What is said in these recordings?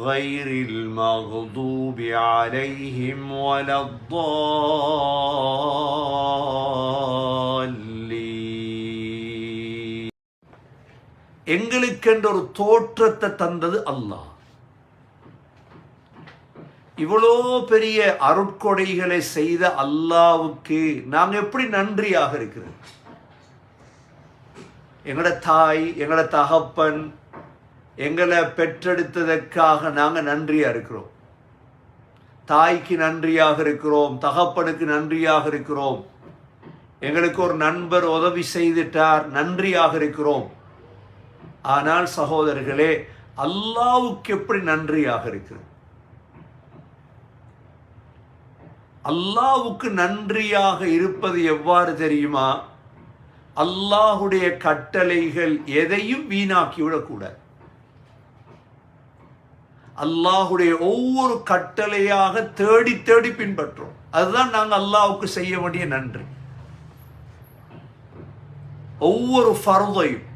غير المغضوب عليهم ولا الضالين எங்களுக்கென்ற ஒரு தோற்றத்தை தந்தது அல்லாஹ் இவ்வளோ பெரிய அருட்கொடைகளை செய்த அல்லாவுக்கு நாங்க எப்படி நன்றியாக இருக்கிறோம் எங்களோட தாய் எங்களோட தகப்பன் எங்களை பெற்றெடுத்ததற்காக நாங்கள் நன்றியாக இருக்கிறோம். தாய்க்கு நன்றியாக இருக்கிறோம் தகப்பனுக்கு நன்றியாக இருக்கிறோம். எங்களுக்கு ஒரு நண்பர் உதவி செய்துட்டார் நன்றியாக இருக்கிறோம். ஆனால் சகோதரர்களே அல்லாவுக்கு எப்படி நன்றியாக இருக்கிறோம்? அல்லாவுக்கு நன்றியாக இருப்பது எவ்வாறு தெரியுமா? அல்லாஹுடைய கட்டளைகள் எதையும் வீணாக்கி விடக்கூடாது அல்லாஹுடைய ஒவ்வொரு கட்டளையாக தேடி தேடி பின்பற்றோம். அதுதான் நாங்கள் அல்லாவுக்கு செய்ய வேண்டிய நன்றி. ஒவ்வொரு ஃபர்தையும்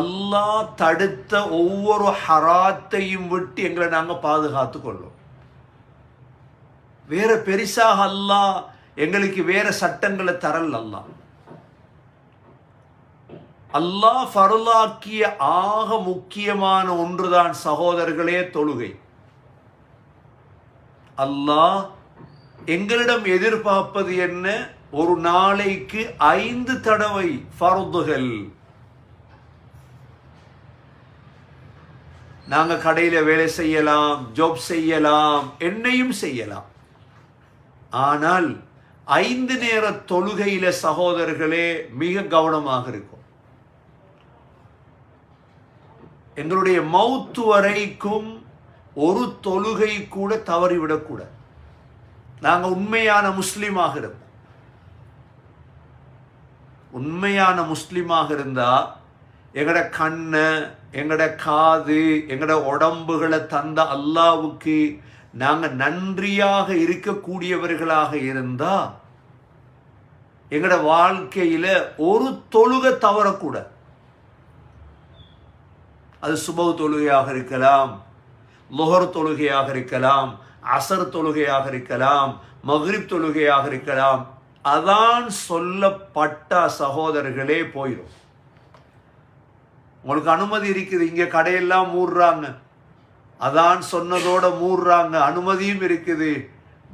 அல்லாஹ் தடுத்த ஒவ்வொரு ஹராத்தையும் விட்டு எங்களை நாங்கள் பாதுகாத்து கொள்ளும். வேற பெரிசாக அல்லாஹ் எங்களுக்கு வேற சட்டங்களை தரல் அல்லாஹ். அல்லாஹ் ஃபருளாக்கிய ஆக முக்கியமான ஒன்றுதான் சகோதரர்களே தொழுகை. அல்லாஹ் எங்களிடம் எதிர்பார்ப்பது என்ன? ஒரு நாளைக்கு ஐந்து தடவை ஃபருதுகள். நாங்க கடையில வேலை செய்யலாம் ஜாப் செய்யலாம் என்னையும் செய்யலாம். ஆனால் ஐந்து நேர தொழுகையில சகோதரர்களே மிக கவனமாக இருக்கும் எங்களுடைய மவுத்து வரைக்கும் ஒரு தொழுகை கூட தவறிவிடக்கூடாது. நாங்கள் உண்மையான முஸ்லீமாக இருப்போம். உண்மையான முஸ்லீமாக இருந்தால் எங்கட கண்ணை எங்கட காது எங்கட உடம்புகளை தந்த அல்லாவுக்கு நாங்கள் நன்றியாக இருக்கக்கூடியவர்களாக இருந்தால் எங்கட வாழ்க்கையில் ஒரு தொழுகை தவறக்கூட அது சுப தொழுகையாக இருக்கலாம் லொஹர் தொழுகையாக இருக்கலாம் அசர் தொழுகையாக இருக்கலாம் மஹ்ரிப் தொழுகையாக இருக்கலாம். அதான் சொல்லப்பட்ட சகோதரர்களே போயிடும் உங்களுக்கு அனுமதி இருக்குது இங்கே கடையெல்லாம் மூடுறாங்க. அதான் சொன்னதோட மூடுறாங்க அனுமதியும் இருக்குது.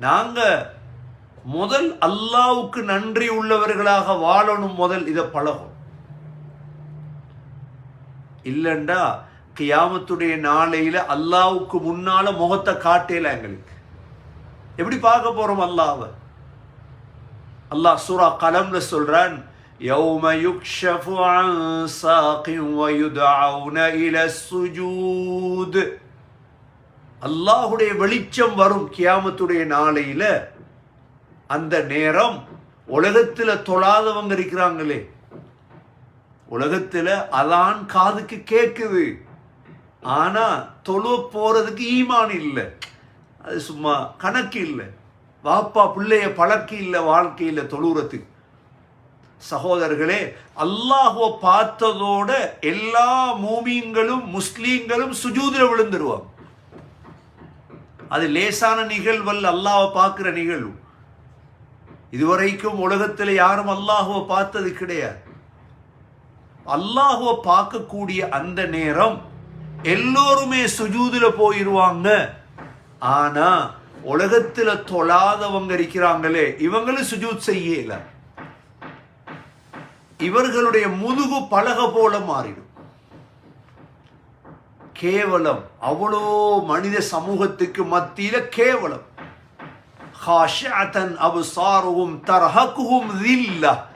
நாங்கள் முதல் அல்லாவுக்கு நன்றி உள்ளவர்களாக வாழணும் முதல் இதை பழகும் இல்லைண்டா கியாமத்துடைய நாளையில அல்லாவுக்கு முன்னால முகத்தை காட்டல எங்களுக்கு எப்படி பார்க்க போறோம் அல்லாவை அல்லாஹ் சூரா கலம்ல சொல்றான் يوم يكشف عن ساق ويدعون إلى السجود அல்லாஹுடைய வெளிச்சம் வரும் கியாமத்துடைய நாளையில அந்த நேரம் உலகத்துல தொழாதவங்க இருக்கிறாங்களே உலகத்துல அதான் காதுக்கு கேக்குது. ஆனா தொழு போறதுக்கு ஈமான் இல்லை. அது சும்மா கணக்கு இல்லை. வாப்பா பிள்ளைய பழக்கி இல்லை வாழ்க்கையில் தொழுறதுக்கு சகோதரர்களே அல்லாஹுவ பார்த்ததோட எல்லா மூமியங்களும் முஸ்லீம்களும் சுஜூதில் விழுந்துருவாங்க. அது லேசான நிகழ்வல்ல அல்லாவை பார்க்குற நிகழ்வு. இதுவரைக்கும் உலகத்தில் யாரும் அல்லாஹுவை பார்த்தது கிடையாது. அல்லாஹுவை பார்க்கக்கூடிய அந்த நேரம் எல்லோருமே சுஜூதுல போயிருவாங்க. ஆனா உலகத்துல தொழாதவங்க இருக்கிறாங்களே இவங்களும் சுஜூத் செய்யல. இவர்களுடைய முதுகு பலக போல மாறிடும். கேவலம் அவ்வளோ மனித சமூகத்துக்கு மத்தியில கேவலம். ஹாஷஅத்தன் அபுசாருஹும் தரஹக்குவும் தில்லா.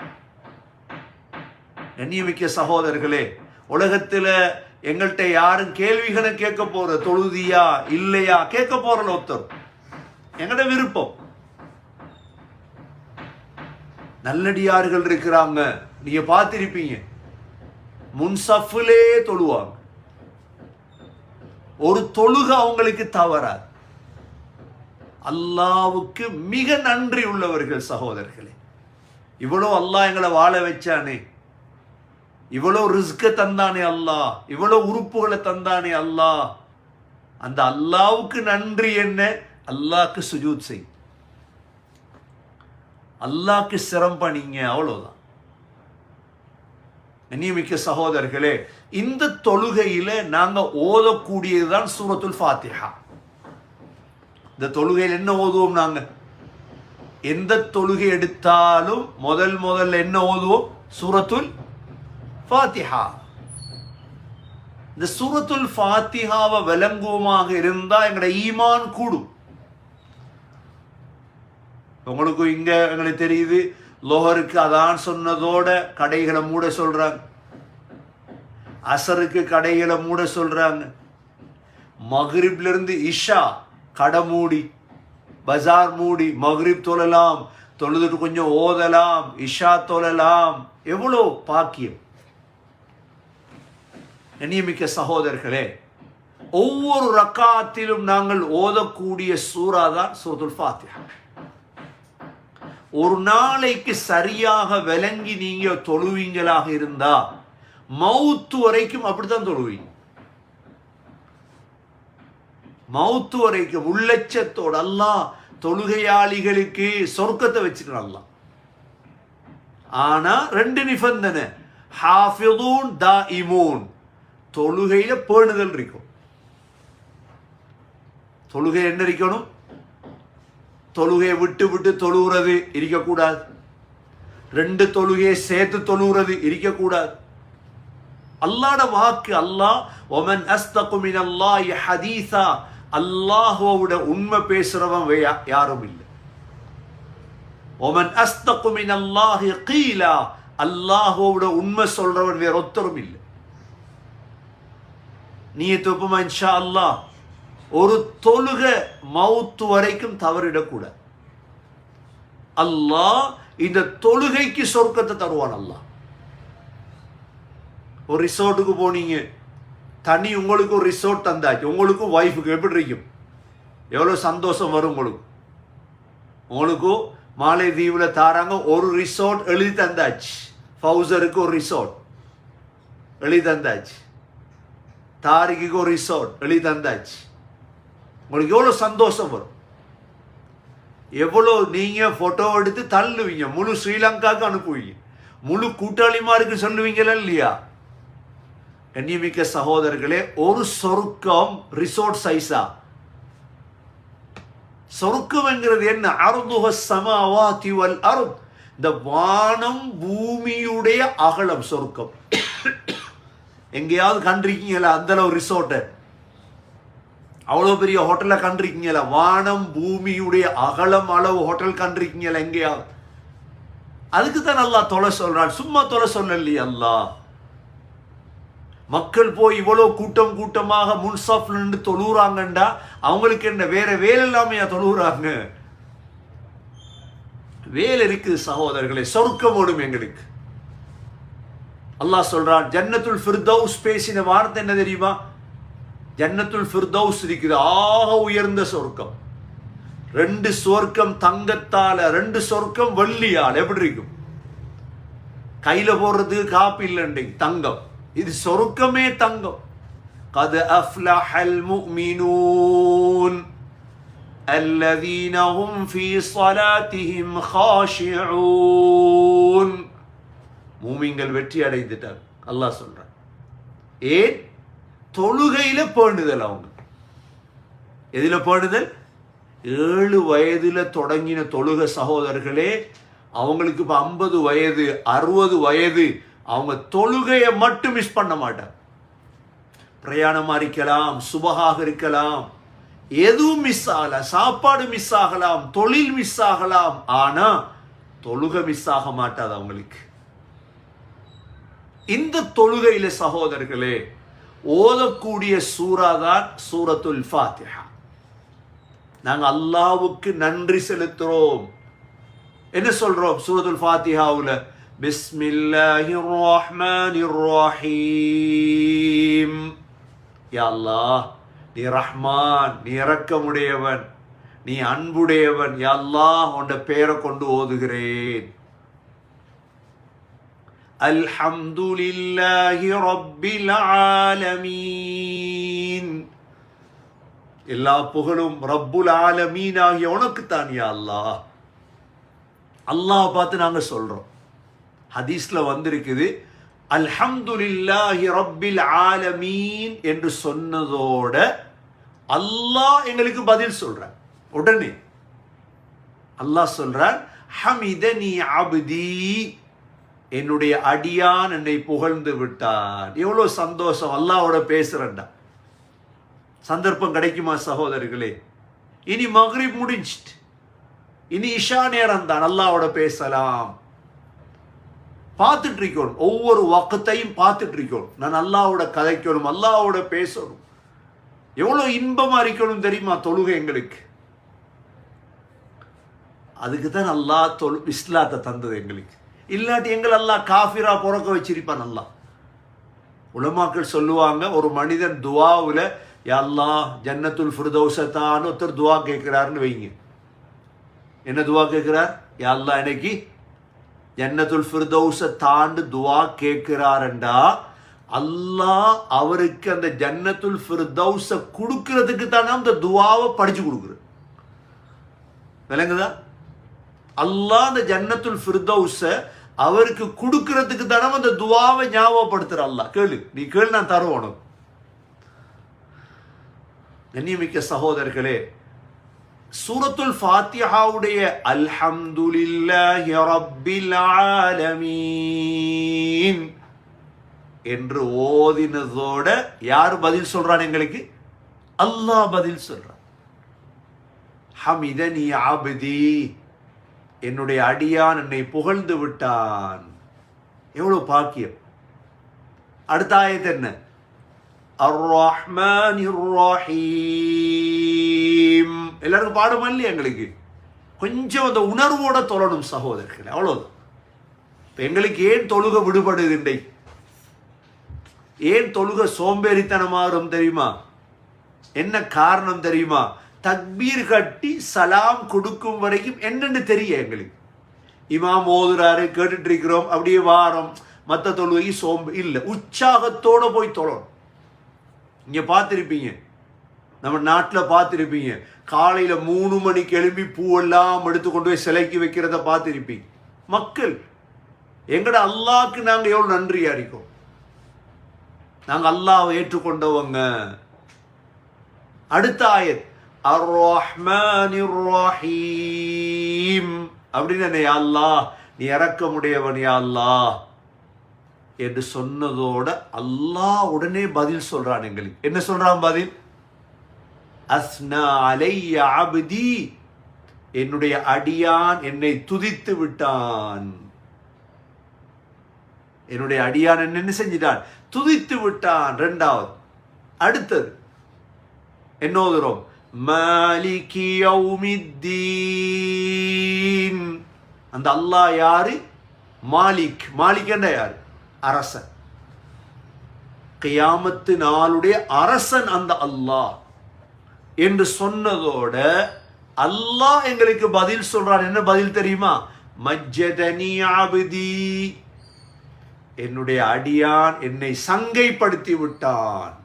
கண்ணியமிக்க சகோதரர்களே உலகத்துல எங்கள்கிட்ட யாரும் கேள்விகளை கேட்க போற தொழுதியா இல்லையா கேட்க போறல ஒருத்தர். எங்கட விருப்பம்? நல்லடியார்கள் இருக்கிறாங்க. நீங்க பார்த்திருப்பீங்க. முன்சஃபிலே தொழுவாங்க. ஒரு தொழுக அவங்களுக்கு தவறாது. அல்லாவுக்கு மிக நன்றி உள்ளவர்கள் சகோதரர்களே. இவ்வளோ அல்லாஹ் எங்களை வாழ வச்சானே. இவ்வளோ ரிஸ்க தந்தானே அல்லாஹ். இவ்வளோ உறுப்புகளை தந்தானே அல்லாஹ். அந்த அல்லாவுக்கு நன்றி என்ன? அல்லாக்கு சுஜூத் செய். அல்லாஹ்க்கு சிரம் பண்ணிங்க அவ்வளோதான் நியமிக்க சகோதரர்களே இந்த தொழுகையில நாங்க ஓதக்கூடியதுதான் சூரத்துல் ஃபாத்திஹா. இந்த தொழுகையில் என்ன ஓதுவோம் நாங்க? எந்த தொழுகை எடுத்தாலும் முதல் முதல்ல என்ன ஓதுவோம்? சூரத்துல் ஃபாத்திஹா. இந்த சூரத்துல் ஃபாத்திஹாவை விளங்குவோமாக இருந்தா எங்களோட ஈமான் கூடும். உங்களுக்கு இங்க எங்களுக்கு தெரியுது லோஹருக்கு அதான் சொன்னதோட கடைகளை மூட சொல்றாங்க. அசருக்கு கடைகளை மூட சொல்றாங்க. மஹ்ரிப்ல இருந்து இஷா கடை மூடி பஜார் மூடி மஹ்ரிப் தொழலாம் தொழுதுட்டு கொஞ்சம் ஓதலாம் இஷா தொழலாம். எவ்வளோ பாக்கியம். நியமிக்க சகோதரர்களே ஒவ்வொரு ரக்காத்திலும் நாங்கள் ஓதக்கூடிய சூறா தான் சூரத்துல் ஃபாத்தியா ஒரு நாளைக்கு சரியாக விளங்கி நீங்க தொழுவீங்களாக இருந்தா மவுத்து வரைக்கும் அப்படித்தான் தொழுவீங்க. மவுத்து வரைக்கும் உள்ளச்சத்தோடு அல்லாஹ் தொழுகையாளிகளுக்கு சொர்க்கத்தை வச்சுக்கிறான் அல்லாஹ். ஆனா ரெண்டு நிபந்தனை ஹாஃபிதூன் தா இமூன் தொழுகையில் பேணுதல் இருக்கும். தொழுகை என்ன இருக்கணும்? தொழுகையை விட்டு விட்டு தொழுகிறது இருக்கக்கூடாது. ரெண்டு தொழுகையை சேர்த்து தொழுகிறது இருக்கக்கூடாது. அல்லாட வாக்கு அல்லாஹ் ஒமன் அஸ்தகுமின் அல்லாஹ் ஹதீஸா. அல்லாஹோட உண்மை பேசுறவன் யாரும் இல்லை. ஒமன் அஸ்தகுமின் அல்லாஹ் கீலா. அல்லாஹோட உண்மை சொல்றவன் வேற ஒத்தரும் இல்லை. நீ துப்புமா இன்ஷா அல்லாஹ் ஒரு தொழுக மவுத்து வரைக்கும் தவறிடக்கூடாது. அல்லாஹ் இந்த தொழுகைக்கு சொர்க்கத்தை தருவான் அல்லாஹ். ஒரு ரிசோர்ட்டுக்கு போனீங்க தனி உங்களுக்கு ஒரு ரிசோர்ட் தந்தாச்சு. உங்களுக்கும் ஒய்ஃபுக்கு எப்படி இருக்கும்? எவ்வளோ சந்தோஷம் வரும் உங்களுக்கு? உங்களுக்கும் மாலை தீவில் தாராங்க ஒரு ரிசோர்ட் எழுதி தந்தாச்சு. ஃபவுசருக்கு ஒரு ரிசோர்ட் எழுதி தந்தாச்சு. தாரிக்கு ஒரு ரிசோர்ட் எழுதி தந்தாச்சு. உங்களுக்கு எவ்வளோ சந்தோஷம் வரும்? எவ்வளோ நீங்கள் ஃபோட்டோ எடுத்து தள்ளுவீங்க. முழு ஸ்ரீலங்காவுக்கு அனுப்புவீங்க. முழு கூட்டாளிமாருக்கு சொல்லுவீங்களா இல்லையா? கண்ணியமிக்க சகோதரர்களே ஒரு சொருக்கம் ரிசோர்ட் சைஸா சொருக்கம்ங்கிறது என்ன? அருந்துக சமாவாதி வல் அருண் இந்த வானம் பூமியுடைய அகலம் சொருக்கம். எங்கேயாவது கண்டிருக்கீங்களா அந்த அளவு ரிசோர்ட்டை அவ்வளோ பெரிய ஹோட்டலில் கண்டிருக்கீங்களா வானம் பூமியுடைய அகலம் அளவு ஹோட்டல் கண்டிருக்கீங்களா எங்கேயாவது. அதுக்கு தான் நல்லா தொலை சொல்றான். சும்மா தொலை சொல்லலையே அல்லாஹ். மக்கள் போய் இவ்வளோ கூட்டம் கூட்டமாக முன்சாஃப்ல நின்று தொழுகிறாங்கண்டா அவங்களுக்கு என்ன வேற வேலை இல்லாமையா தொழுகிறாங்க வேலை இருக்குது சகோதரர்களே சொர்க்கம் ஓடும் எங்களுக்கு. அல்லாஹ் சொல்றான் ஜன்னத்துல் ஃபிர்தௌஸ் பேசின வார்த்தை என்ன தெரியுமா ஜன்னத்துல் ஃபிர்தௌஸ் இருக்குது ஆக உயர்ந்த சொர்க்கம் ரெண்டு சொர்க்கம் தங்கத்தால ரெண்டு சொர்க்கம் வெள்ளியால் எப்படி இருக்கும் கையில போடுறதுக்கு காப்பி இல்லைண்டை தங்கம் இது சொருக்கமே தங்கம் قد أفلح المؤمنون الذين هم في صلاتهم خاشعون மூமிங்கள் வெற்றி அடைந்துட்டார். அல்லாஹ் சொல்றான். ஏன்? தொழுகையில பேணுதல் அவங்க. எதில் பேணுதல்? ஏழு வயதுல தொடங்கின தொழுக சகோதரர்களே அவங்களுக்கு இப்போ ஐம்பது வயது அறுபது வயது அவங்க தொழுகையை மட்டும் மிஸ் பண்ண மாட்டாங்க. பிரயாணமாக இருக்கலாம் சுபகாக இருக்கலாம் எதுவும் மிஸ் ஆகலாம் சாப்பாடு மிஸ் ஆகலாம் தொழில் மிஸ் ஆகலாம் ஆனால் தொழுகை மிஸ் ஆக மாட்டாது அவங்களுக்கு. இந்த தொழுகையில சகோதரர்களே ஓதக்கூடிய சூரா தான் சூரத்துல் ஃபாத்திஹா. நாங்கள் அல்லாவுக்கு நன்றி செலுத்துறோம். என்ன சொல்றோம் சூரத்துல் ஃபாத்திஹாவில்? பிஸ்மில்லாஹி ரஹ்மான் ரஹீம் யா அல்லாஹ் நீ ரஹ்மான் நீ இறக்கமுடையவன் நீ அன்புடையவன் யா அல்லாஹ் உன்ட பேரை கொண்டு ஓதுகிறேன். அல்ஹம்துலில்லாஹி ரப்பில் ஆலமீன். எல்லா புகழும் ரப்புல் ஆலமீன் ஆகிய உனக்கு யா அல்லாஹ். அல்லாஹ் பார்த்து நாங்க சொல்றோம். ஹதீஸ்ல வந்திருக்குது அல்ஹம்துலில்லாஹி ரப்பில் ஆலமீன் என்று சொன்னதோட அல்லாஹ் எங்களுக்கு பதில் சொல்றான் உடனே அல்லாஹ் சொல்றான் ஹமிதனி அபுதி என்னுடைய அடியான் என்னை புகழ்ந்து விட்டான் எவ்வளோ சந்தோஷம். அல்லாவோட பேசுறேன்டா. சந்தர்ப்பம் கிடைக்குமா சகோதரர்களே இனி மக்ரிப் முடிஞ்சிட்டு. இனி இஷா நேரம் தான் அல்லாவோட பேசலாம். பார்த்துட்டு இருக்கணும். ஒவ்வொரு வக்கத்தையும் பார்த்துட்டு இருக்கணும். நான் அல்லாவோட கதைக்கணும். அல்லாவோட பேசணும். எவ்வளோ இன்பமா இருக்கணும் தெரியுமா தொழுகை எங்களுக்கு? அதுக்கு தான் அல்லா தொழு இஸ்லாத்தை தந்தது எங்களுக்கு. இல்லாட்டி எங்களை எல்லாம் காஃபிரா பிறக்க வச்சிருப்பான் நல்லா உலமாக்கள் சொல்லுவாங்க ஒரு மனிதன் துவாவில் எல்லாம் ஜன்னத்துல் ஃபிர்தௌசத்தான்னு ஒருத்தர் துவா கேட்குறாருன்னு வைங்க. என்ன துவா கேட்குறார்? எல்லாம் இன்னைக்கு ஜன்னத்துல் ஃபிர்தௌச தாண்டு துவா கேட்கிறாரண்டா. அல்லாஹ் அவருக்கு அந்த ஜன்னத்துல் ஃபிர்தௌஸ கொடுக்கறதுக்கு தானே அந்த துவாவை படிச்சு கொடுக்குற விளங்குதா? அல்லாஹ் அந்த ஜன்னத்துல் ஃபிர்தௌஸ அவருக்கு கொடுக்கறதுக்கு தானே அந்த துவாவை ஞாபகப்படுத்துற அல்லாஹ். கேளு. நீ கேளு நான் தருவோம் உனக்கு. கண்ணியமிக்க சகோதரர்களே சூரத்துல் ஃபாத்திஹாவுடைய அல்ஹம்துலில்லாஹி ரப்பில் ஆலமீன் என்று ஓதினதோட யார் பதில் சொல்றான் எங்களுக்கு? அல்லாஹ் பதில் சொல்றான். ஹமிதனி ஆபதி என்னுடைய அடியான் என்னை புகழ்ந்து விட்டான். எவ்வளோ பாக்கியம். அடுத்த ஆயத்து என்ன? எல்லாருக்கும் பாடுமா இல்லையா எங்களுக்கு? கொஞ்சம் அந்த உணர்வோட தொழணும் சகோதரர்கள் அவ்வளோதான் இப்போ எங்களுக்கு ஏன் தொழுக விடுபடுகின்றே ஏன் தொழுக சோம்பேறித்தனமாகும் தெரியுமா? என்ன காரணம் தெரியுமா? தக்பீர் கட்டி சலாம் கொடுக்கும் வரைக்கும் என்னன்னு தெரியும் எங்களுக்கு. இமாம் ஓதுறாரு கேட்டுட்டு இருக்கிறோம் அப்படியே வாரம். மற்ற தொழுகை சோம்பு இல்லை. உற்சாகத்தோட போய் தொழணும். இங்க பார்த்துருப்பீங்க. நம்ம நாட்டில் பார்த்துருப்பீங்க. காலையில் மூணு மணிக்கு எழும்பி பூவெல்லாம் எடுத்து கொண்டு போய் சிலைக்கு வைக்கிறத பார்த்துருப்பீங்க. மக்கள் எங்கட அல்லாவுக்கு நாங்கள் எவ்வளோ நன்றியா இருக்கோம் நாங்கள் அல்லாவை ஏற்றுக்கொண்டவங்க. அடுத்த ஆயத். ரஹீம் அப்படின்னு என்ன அல்லாஹ்? நீ இறக்கமுடையவன் யா அல்லாஹ்? என்று சொன்னதோட அல்லாஹ் உடனே பதில் சொல்றான் எங்களுக்கு. என்ன சொல்றான் பதில்? அஸ்னா அலைய அப்தி. என்னுடைய அடியான் என்னை துதித்து விட்டான். என்னுடைய அடியான் என்ன என்ன செஞ்சிட்டான்? துதித்து விட்டான். ரெண்டாவது. அடுத்தது. என்னோதுறோம் மாலிகி யௌமித்தீன். அந்த அல்லாஹ் யாரு? மாலிக். மாலிக் என்ன யார்? அரசன். கியாமத்து நாளுடைய அரசன் அந்த அல்லாஹ். என்று சொன்னதோட அல்லாஹ் எங்களுக்கு பதில் சொல்றான் என்ன பதில் தெரியுமா? மஜ்ஜதனி அப்தி. என்னுடைய அடியான் என்னை சங்கைப்படுத்தி விட்டான்.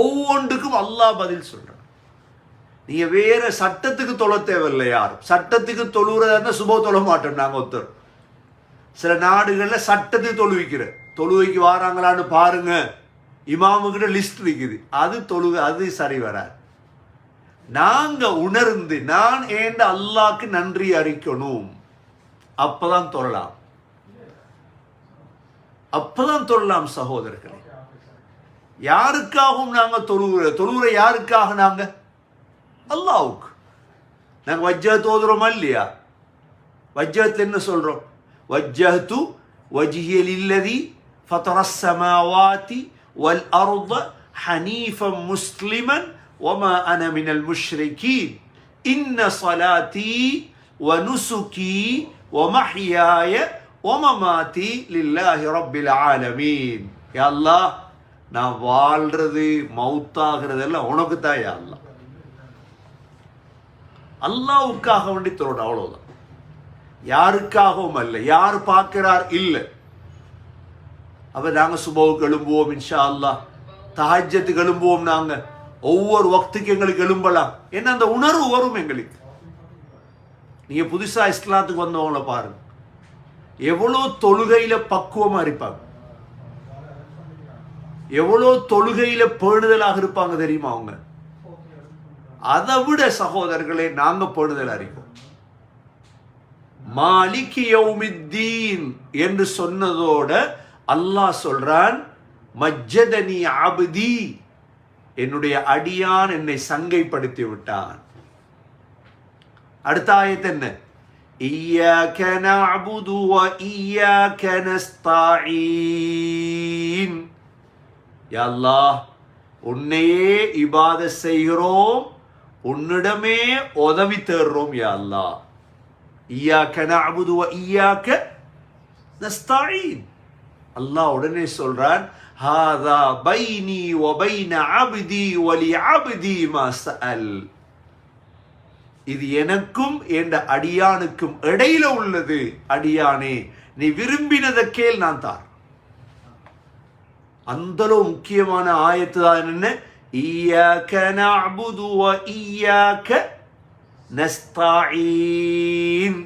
ஒவ்வொன்றுக்கும் அல்லாஹ் பதில் சொல்றான். நீங்க வேற சட்டத்துக்கு தொழ தேவையில்லை யாரும் சட்டத்துக்கு தொழுகிறதா இருந்தால் சுப தொழ மாட்டோம் நாங்கள் ஒருத்தர். சில நாடுகளில் சட்டத்துக்கு தொழுவிக்கிற தொழுவைக்கு வாராங்களான்னு பாருங்க. இமாமுகிட்ட லிஸ்ட் இருக்குது அது தொழுக அது சரி வராது. நாங்க உணர்ந்து நான் ஏண்ட அல்லாஹ்க்கு நன்றி அறிக்கணும் அப்பதான் தொழலாம். அப்பதான் தொழலாம் சகோதரர்களே. யாருக்காகவும் நாங்க தொழுகிற தொழுகிற யாருக்காக நாங்க அல்லாவுக்கு நாங்க வஜ்ஜத் ஓதுறோமா இல்லையா வஜ்ஜத் என்ன சொல்றோம் வஜ்ஜஹ்து வஜ்ஹிய லில்லதி ஃபதர السماوات والأرض حنيفا مسلما وما أنا من المشركين إن صلاتي ونسكي ومحياي ومماتي لله رب العالمين يا الله நான் வாழ்றது மவுத்தாகிறது எல்லாம் உனக்கு தான் யா அல்லாஹ். அல்லாவுக்காக வேண்டி தொழணும் அவ்வளவுதான். யாருக்காகவும் அல்ல யார் பார்க்கிறார்? இல்லை. அப்ப நாங்க சுபவுக்கு எழும்புவோம் இன்ஷா அல்லாஹ் தாஜ்யத்துக்கு எழும்புவோம் நாங்க. ஒவ்வொரு வக்துக்கு எங்களுக்கு எழும்பலாம். ஏன்னா அந்த உணர்வு வரும் எங்களுக்கு. நீங்க புதுசா இஸ்லாத்துக்கு வந்தவங்கள பாருங்க. எவ்வளோ தொழுகையில பக்குவமா இருப்பாங்க. எவ்வளோ தொழுகையில பேணுதலாக இருப்பாங்க தெரியுமா அவங்க அதை விட சகோதரர்களே நாங்க பேணுதல் அறிப்போம் மாலிக் யௌமித்தீன் என்று சொன்னதோட அல்லாஹ் சொல்றான் மஜ்ஜதனி அபதி என்னுடைய அடியான் என்னை சங்கைப்படுத்தி விட்டான் அடுத்த ஆயத்து என்ன إياك نعبد وإياك نستعين யா உன்னையே இபாத செய்கிறோம் உன்னிடமே உதவி தேடுறோம் யல்லா ஈயாக்க நஅபுது ஈயாக்க நஸ்தஈன் அல்லாஹ் உடனே சொல்றான் ஹாதா பைனி வ பைன அப்தி வ லி அப்தி மா இது எனக்கும் என்ற அடியானுக்கும் இடையில உள்ளது அடியானே. நீ விரும்பினதை கேள் நான் தார். அந்த அளவு முக்கியமான ஆயத்து தான் என்ன ஈயாக்க நஅபுது வ ஈயாக்க நஸ்தஈன்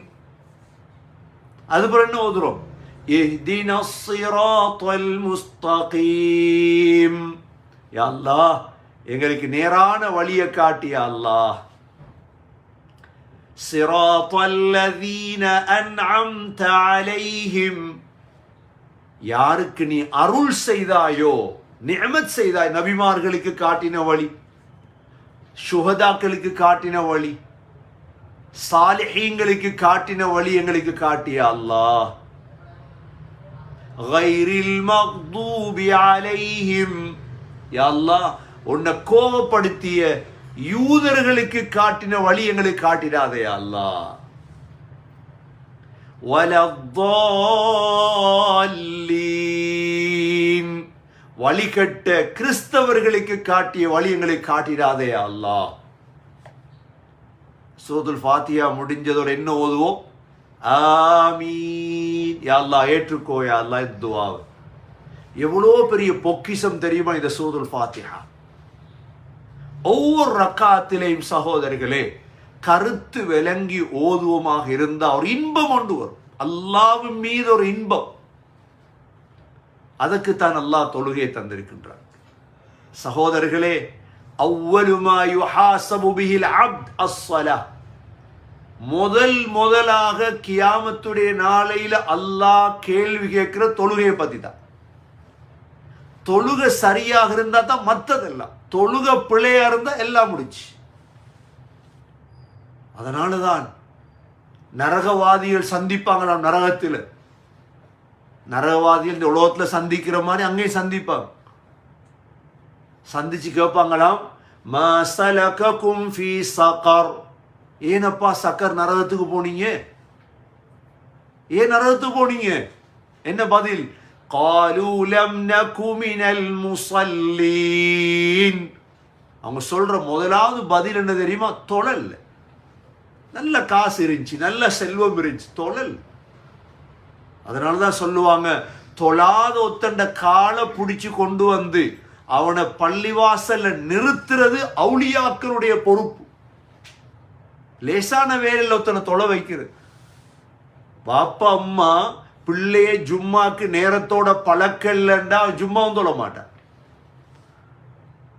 அதுபோல என்ன ஓதுறோம் اهدنا الصراط المستقيم யா அல்லாஹ் எங்களுக்கு நேரான வழியை காட்டி யா அல்லாஹ் صراط الذين أنعمت عليهم யாருக்கு நீ அருள் செய்தாயோ நியமத் செய்தாய் நபிமார்களுக்கு காட்டின வழி சுகதாக்களுக்கு காட்டின வழி சாலிஹீங்களுக்கு காட்டின வழி எங்களுக்கு காட்டிய அல்லாஹ். கைரில் மக்தூபி அலைஹிம். அல்லாஹ் உன்னை கோபப்படுத்திய யூதர்களுக்கு காட்டின வழி எங்களுக்கு காட்டிடாதே அல்லாஹ். வழிகட்ட கிறிஸ்தவர்களுக்கு காட்டிய வழி எங்களை காட்டிடாதே அல்லா அல்லாஹ். சூதுல் ஃபாத்தியா முடிஞ்சதோட என்ன ஓதுவோம்? ஆமீன். யாழ்லா ஏற்றுக்கோ யாழ்லா அல்லாஹ் இந்த துவாவை. எவ்வளோ பெரிய பொக்கிஷம் தெரியுமா இந்த சூதுல் ஃபாத்தியா ஒவ்வொரு ரக்காத்திலேயும் சகோதரர்களே கருத்து விளங்கி ஓதுவமாக இருந்தால் ஒரு இன்பம் கொண்டு வரும். அல்லாவின் மீது ஒரு இன்பம். அதற்குத்தான் அல்லாஹ் தொழுகையை தந்திருக்கின்றார் சகோதரர்களே முதல் முதலாக கியாமத்துடைய நாளையில அல்லாஹ் கேள்வி கேட்கிற தொழுகையை பத்தி தான் தொழுகை சரியாக இருந்தா தான் மற்றதெல்லாம் தொழுகை பிழையா இருந்தா எல்லாம் முடிச்சு அதனால தான் நரகவாதிகள் சந்திப்பாங்க நாம் நரகத்தில். நரகவாதிகள் இந்த உலகத்தில் சந்திக்கிற மாதிரி அங்கேயும் சந்திப்பாங்க. சந்திச்சு கேட்பாங்களாம் மசலகும் ஃபி சக்கர் ஏனப்பா சக்கர் நரகத்துக்கு போனீங்க? ஏன் நரகத்துக்கு போனீங்க? என்ன பதில்? காலூலம் நகுமினல் முசல்லீன். அவங்க சொல்ற முதலாவது பதில் என்ன தெரியுமா? தொழல் நல்ல காசு இருந்துச்சு நல்ல செல்வம் இருந்துச்சு. தொழல். அதனால தான் சொல்லுவாங்க தொழாத ஒத்தண்ட காலை பிடிச்சி கொண்டு வந்து அவனை பள்ளிவாசல்ல நிறுத்துறது அவுளியாக்களுடைய பொறுப்பு. லேசான வேலையில் ஒருத்தனை தொலை வைக்கிறது. பாப்பா அம்மா பிள்ளைய ஜும்மாக்கு நேரத்தோட பழக்கல்லண்டா ஜும்மாவும் தொழ மாட்டான்.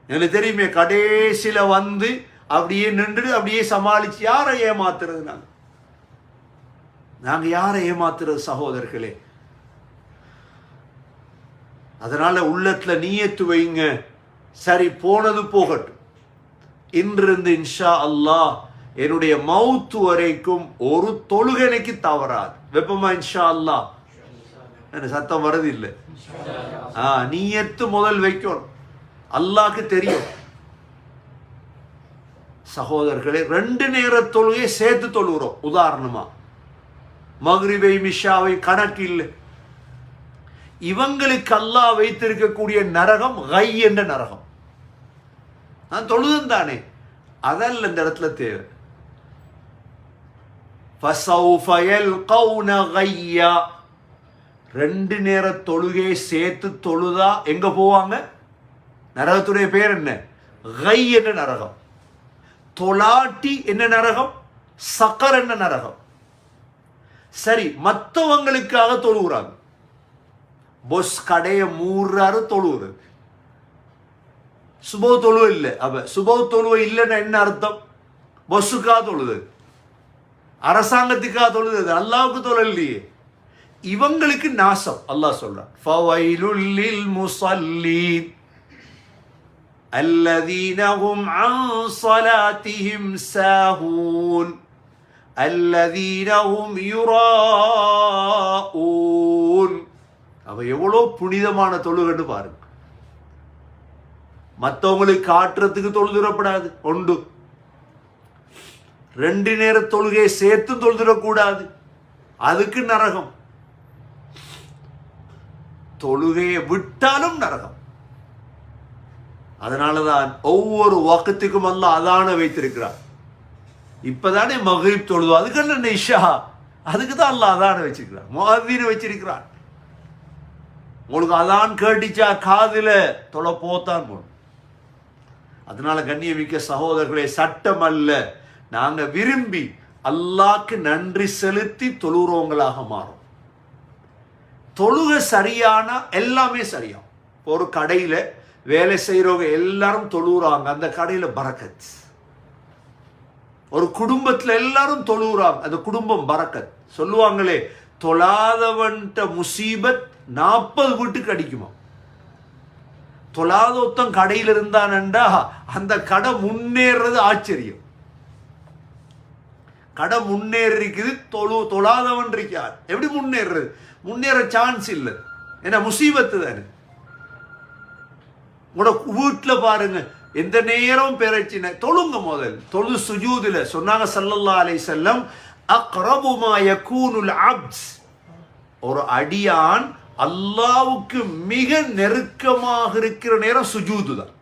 எனக்கு தெரியுமே கடைசியில் வந்து அப்படியே நின்று அப்படியே சமாளிச்சு யாரை ஏமாத்துறது நாங்கள் நாங்கள் யாரை ஏமாத்துறது சகோதரர்களே? அதனால உள்ளத்துல நீயத்து வைங்க. சரி போனது போகட்டும். இன்றிருந்து இன்ஷா அல்லாஹ் என்னுடைய மவுத்து வரைக்கும் ஒரு தொழுகனைக்கு தவறாது. வெப்பமா இன்ஷா அல்லாஹ்? எனக்கு சத்தம் வருது இல்லை? ஆ நீயத்து முதல் வைக்கணும். அல்லாஹ்க்கு தெரியும். சகோதரர்களே ரெண்டு நேர தொழுகையை சேர்த்து தொழுகிறோம். உதாரணமா மகரிவை மிஷாவை கணக்கு இல்லை. இவங்களுக்கு அல்லாஹ் வைத்திருக்கக்கூடிய நரகம் கை என்ற நரகம். நான் தொழுதும் தானே. அதல்ல இந்த இடத்துல தேவை. ரெண்டு நேர தொழுகையை சேர்த்து தொழுதா எங்க போவாங்க? நரகத்துடைய பேர் என்ன? கை என்ற நரகம். தொலாட்டி என்ன நரகம்? சக்கர் என்ன நரகம்? சரி மற்றவங்களுக்காக தொழுகிறாங்க பொஸ் கடையை மூடுறாரு தொழுவுது. சுபோ தொழுவ இல்லை. அப்ப சுபோ தொழுவ இல்லைன்னா என்ன அர்த்தம்? பொஸ்ஸுக்காக தொழுது. அரசாங்கத்துக்காக தொழுது. அல்லாவுக்கு தொழலையே. இவங்களுக்கு நாசம். அல்லாஹ் சொல்றான் ஃபவைலுல்லில் முஸல்லீன். الذين هم عن صلاتهم ساهون الذين هم يراءون அவ எவ்வளோ புனிதமான தொழுகன்னு பாருங்க மற்றவங்களுக்கு காட்டுறதுக்கு தொழுதுறப்படாது ஒன்று ரெண்டு நேர தொழுகையை சேர்த்து தொழுதுடக்கூடாது அதுக்கு நரகம் தொழுகையை விட்டாலும் நரகம் அதனாலதான் ஒவ்வொரு வாக்கத்துக்கும் அல்ல அதான வைத்திருக்கிறார் இப்பதானே மகரிப் தொழுவோம் அதுக்கு என்ன இஷா? அதுக்கு தான் அல்ல அதான வச்சிருக்கிறார் முகதீன வச்சிருக்கிறார் உங்களுக்கு அதான் கேட்டுச்சா காதுல? தொலை போத்தான் போகணும் அதனால கண்ணியமிக்க சகோதரர்களே சட்டம் அல்ல. நாங்க விரும்பி அல்லாக்கு நன்றி செலுத்தி தொழுகிறவங்களாக மாறும். தொழுக சரியானா எல்லாமே சரியா ஒரு கடையில வேலை செய்கிறவங்க எல்லாரும் தொழுகிறாங்க அந்த கடையில் பரக்கத். ஒரு குடும்பத்தில் எல்லாரும் தொழுகிறாங்க அந்த குடும்பம் பரக்கத். சொல்லுவாங்களே தொழாதவன்ட்ட முசீபத் நாற்பது வீட்டுக்கு அடிக்குமா? தொழாத ஒத்தம் கடையில் இருந்தானண்டா அந்த கடை முன்னேறது ஆச்சரியம். கடை முன்னேறிக்குது தொழு தொழாதவன் இருக்கார் எப்படி முன்னேறுறது முன்னேற சான்ஸ் இல்லை. ஏன்னா முசீபத்து தானே? உங்களோட வீட்டில் பாருங்க. எந்த நேரம் பிரச்சினை தொழுங்க முதல். தொழு சுஜூதுல. சொன்னாங்க சல்லல்லா அலை செல்லம் அக்ரபுமாய கூனுல் அப்ஸ் ஒரு அடியான் அல்லாவுக்கு மிக நெருக்கமாக இருக்கிற நேரம் சுஜூது தான்.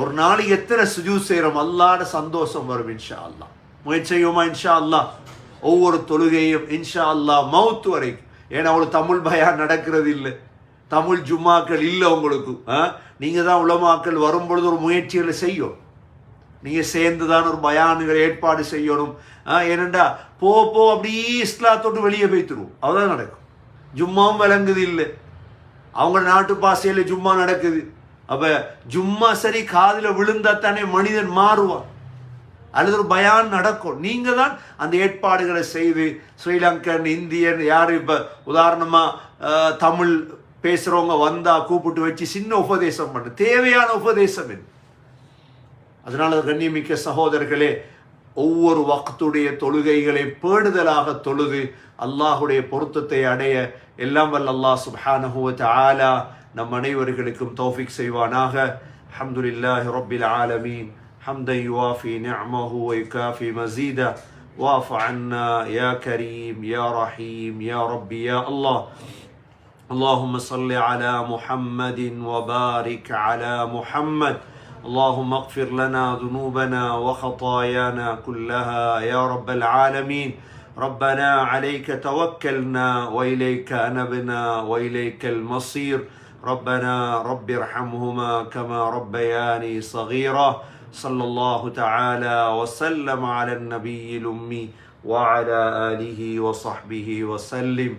ஒரு நாளைக்கு எத்தனை சுஜூத் செய்கிறோம் அல்லாட சந்தோஷம் வரும் இன்ஷா அல்லா முயற்சி செய்வோமா இன்ஷா அல்லா ஒவ்வொரு தொழுகையும் இன்ஷா அல்லா மவுத்து வரைக்கும். ஏன்னா அவளுக்கு தமிழ் பயா நடக்கிறது இல்லை தமிழ் ஜும்மாக்கள் இல்லை உங்களுக்கு நீங்கள் தான் உலமாக்கள் வரும்பொழுது ஒரு முயற்சிகளை செய்யும். நீங்கள் சேர்ந்து தான் ஒரு பயானுகளை ஏற்பாடு செய்யணும் ஏனண்டா போ போ அப்படியே இஸ்லாத்தோட்டு வெளியே போய்த்துருவோம். அதுதான் நடக்கும். ஜும்மாவும் விளங்குது இல்லை. அவங்க நாட்டு பாசையில் ஜும்மா நடக்குது. அப்போ ஜும்மா சரி காதில் விழுந்தா தானே மனிதன் மாறுவான். அல்லது ஒரு பயான் நடக்கும். நீங்கள் தான் அந்த ஏற்பாடுகளை செய்து ஸ்ரீலங்கன் இந்தியன் யார் இப்போ உதாரணமாக தமிழ் பேசுறவங்க வந்தா கூப்பிட்டு வச்சு சின்ன உபதேசம் பண்ணு தேவையான உபதேசம் என்ன அதனால கண்ணியமிக்க சகோதரர்களே ஒவ்வொரு வக்துடைய தொழுகைகளை பேணுதலாக தொழுது அல்லாஹுடைய பொருத்தத்தை அடைய எல்லாம் வல்ல அல்லாஹ் சுப்ஹானஹு ஆலா நம் அனைவர்களுக்கும் தௌஃபிக் செய்வானாக அல்ஹம்துலில்லாஹி ரப்பில் ஆலமீன் حمدا يوافي نعمه ويكافي مزيدا واعف عنا يا كريم يا رحيم يا ربي يا الله اللهم صل على محمد وبارك على محمد. اللهم اغفر لنا ذنوبنا وخطايانا كلها يا رب العالمين. ربنا عليك توكلنا وإليك أنبنا وإليك المصير. ربنا رب ارحمهما كما ربياني صغيرا. صلى الله تعالى وسلم على النبي الأمي وعلى آله وصحبه وسلم.